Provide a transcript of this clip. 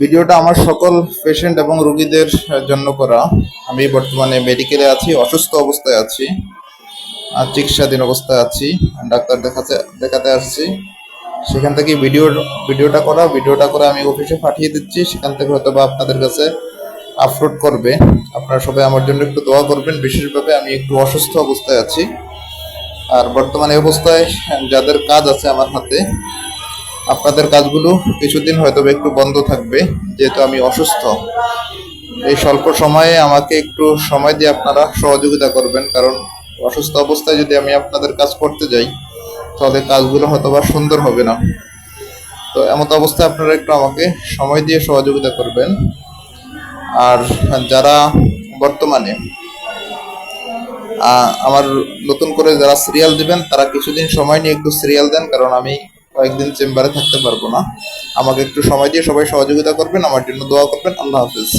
ভিডিওটা আমার সকল পেশেন্ট এবং রোগীদের জন্য করা। আমি বর্তমানে মেডিকেলে আছি, অসুস্থ অবস্থায় আছি চিকিৎসাধীন অবস্থায় আছি, ডাক্তার দেখাতে দেখাতে আসছি। সেখান থেকে ভিডিও ভিডিওটা করা ভিডিওটা করে আমি অফিসে পাঠিয়ে দিচ্ছি। সেখান থেকে হয়তো বা আপনাদের কাছে আপলোড করবে। আপনারা সবাই আমার জন্য একটু দোয়া করবেন। বিশেষভাবে আমি একটু অসুস্থ অবস্থায় আছি। আর বর্তমানে অবস্থায় যাদের কাজ আছে আমার হাতে আপনাদের কাজগুলো কিছুদিন হয়তো একটু বন্ধ থাকবে, যেহেতু আমি অসুস্থ। এই স্বল্প সময়ে আমাকে একটু সময় দিয়ে আপনারা সহযোগিতা করবেন, কারণ অসুস্থ অবস্থায় যদি আমি আপনাদের কাজ করতে যাই, তাহলে কাজগুলো হয়তো বা সুন্দর হবে না। তো এমত অবস্থায় আপনারা একটু আমাকে সময় দিয়ে সহযোগিতা করবেন। আর যারা বর্তমানে আমার নতুন করে যারা সিরিয়াল দিবেন, তারা কিছুদিন সময় নিয়ে একটু সিরিয়াল দেন, কারণ আমি কয়েকদিন চেম্বারে থাকতে পারব না। আমাকে একটু সময় দিয়ে সবাই সহযোগিতা করবেন, আমার জন্য দোয়া করবেন। আল্লাহ হাফিজ।